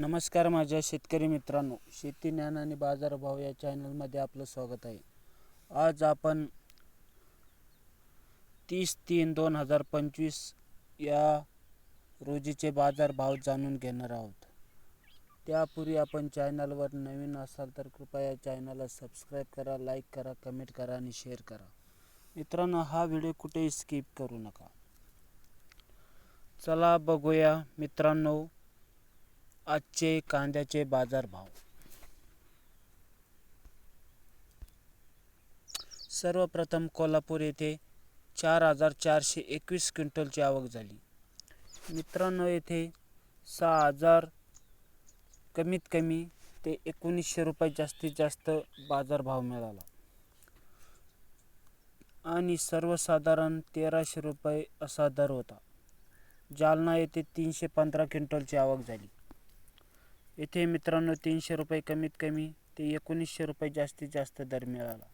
नमस्कार माझ्या शेतकरी मित्रांनो शेती ज्ञान आणि बाजारभाव या चॅनलमध्ये आपलं स्वागत आहे. आज आपण तीस तीन दोन हजार पंचवीस या रोजीचे बाजारभाव जाणून घेणार आहोत. त्यापूर्वी आपण चॅनलवर नवीन असाल तर कृपया या चॅनलला सबस्क्राईब करा लाईक करा कमेंट करा आणि शेअर करा. मित्रांनो हा व्हिडिओ कुठेही स्किप करू नका. चला बघूया मित्रांनो आजचे कांद्याचे बाजारभाव. सर्वप्रथम कोल्हापूर येथे चार हजार चारशे एकवीस क्विंटलची आवक झाली. मित्रांनो येथे सहा हजार कमीत कमी ते एकोणीसशे रुपये जास्तीत जास्त बाजारभाव मिळाला. आणि सर्वसाधारण तेराशे रुपये असा दर होता. जालना येथे तीनशे पंधरा क्विंटलची आवक झाली. येथे मित्रांनो तीनशे रुपये कमीत कमी ते एकोणीसशे रुपये जास्तीत जास्त दर मिळाला.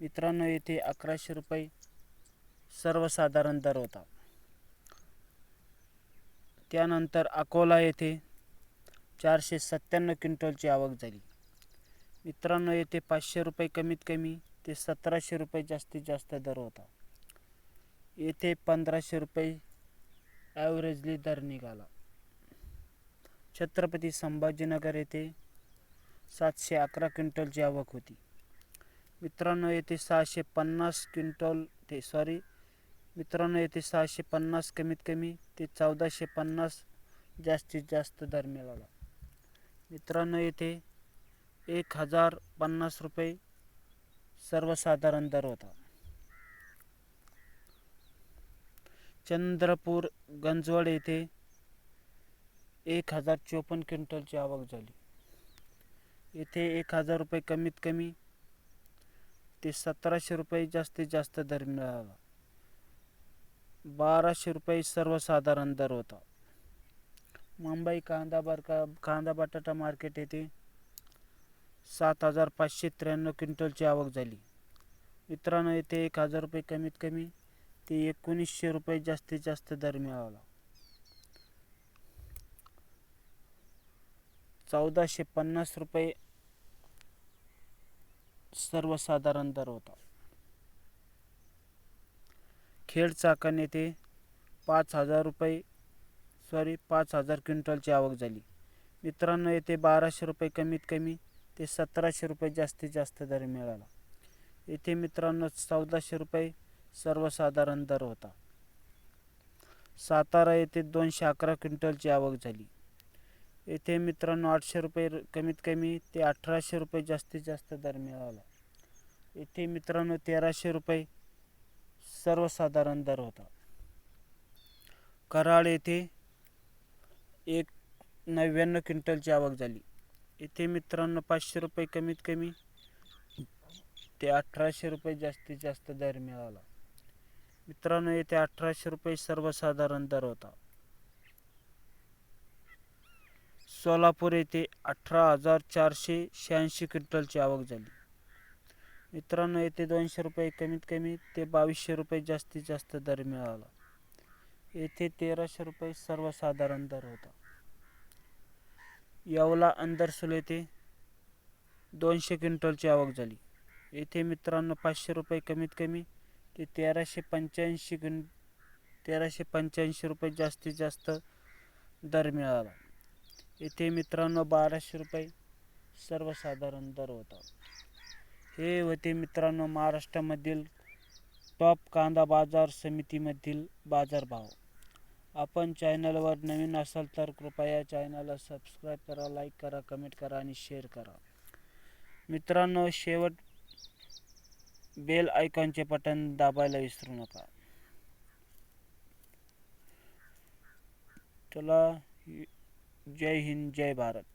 मित्रांनो येथे अकराशे रुपये सर्वसाधारण दर होता. त्यानंतर अकोला येथे चारशे सत्त्याण्णव क्विंटलची आवक झाली. मित्रांनो येथे पाचशे रुपये कमीत कमी ते सतराशे रुपये जास्तीत जास्त दर होता. येथे पंधराशे रुपये ॲव्हरेजली दर निघाला. छत्रपती संभाजीनगर येथे सातशे अकरा क्विंटलची आवक होती. मित्रांनो येथे सहाशे पन्नास क्विंटल ते सॉरी मित्रांनो येथे सहाशे पन्नास कमीत कमी ते चौदाशे पन्नास जास्तीत जास्त दर मिळाला. मित्रांनो येथे एक हजार पन्नास रुपये सर्वसाधारण दर होता. चंद्रपूर गंजवड येथे एक हजार चोपन्न क्विंटलची आवक झाली. येथे एक हजार रुपये कमीत कमी ते सतराशे रुपये जास्तीत जास्त दर मिळाला. बाराशे रुपये सर्वसाधारण दर होता. मुंबई कांदा बारका कांदा बटाटा मार्केट येथे सात हजार पाचशे त्र्याण्णव क्विंटलची आवक झाली. मित्रांनो येथे एक हजार रुपये कमीत कमी ते एकोणीसशे रुपये जास्तीत जास्त दर मिळाला. चौदाशे पन्नास रुपये सर्वसाधारण दर होता. खेड चाकण येथे पाच हजार रुपये सॉरी पाच हजार क्विंटलची आवक झाली. मित्रांनो येथे बाराशे रुपये कमीत कमी ते सतराशे रुपये जास्तीत जास्त दर मिळाला. येथे मित्रांनो चौदाशे रुपये सर्वसाधारण दर होता. सातारा येथे दोनशे अकरा क्विंटलची आवक झाली. येथे मित्रांनो आठशे रुपये कमीत कमी ते अठराशे रुपये जास्तीत जास्त दर मिळाला. इथे मित्रांनो तेराशे रुपये सर्वसाधारण दर होता. कराड येथे एक नव्याण्णव क्विंटलची आवक झाली. इथे मित्रांनो पाचशे रुपये कमीत कमी ते अठराशे रुपये जास्तीत जास्त दर मिळाला. मित्रांनो येथे अठराशे रुपये सर्वसाधारण दर होता. सोलापूर येथे अठरा हजार चारशे शहाऐंशी क्विंटलची आवक झाली. मित्रांनो येथे दोनशे रुपये कमीत कमी ते बावीसशे रुपये जास्तीत जास्त दर मिळाला. येथे तेराशे रुपये सर्वसाधारण दर होता. येवला अंदरसूल येथे दोनशे क्विंटलची आवक झाली. येथे मित्रांनो पाचशे रुपये कमीत कमी ते तेराशे पंच्याऐंशी क्विं तेराशे पंच्याऐंशी रुपये जास्तीत जास्त दर मिळाला. येथे मित्रांनो बाराशे रुपये सर्वसाधारण दर होता. हे होते मित्रांनो महाराष्ट्रामधील टॉप कांदा बाजार समितीमधील बाजारभाव. आपण चॅनलवर नवीन असाल तर कृपया चॅनलला सबस्क्राईब करा लाईक करा कमेंट करा आणि शेअर करा. मित्रांनो शेवट बेल आयकॉनचे बटन दाबायला विसरू नका. चला जय हिंद जय भारत.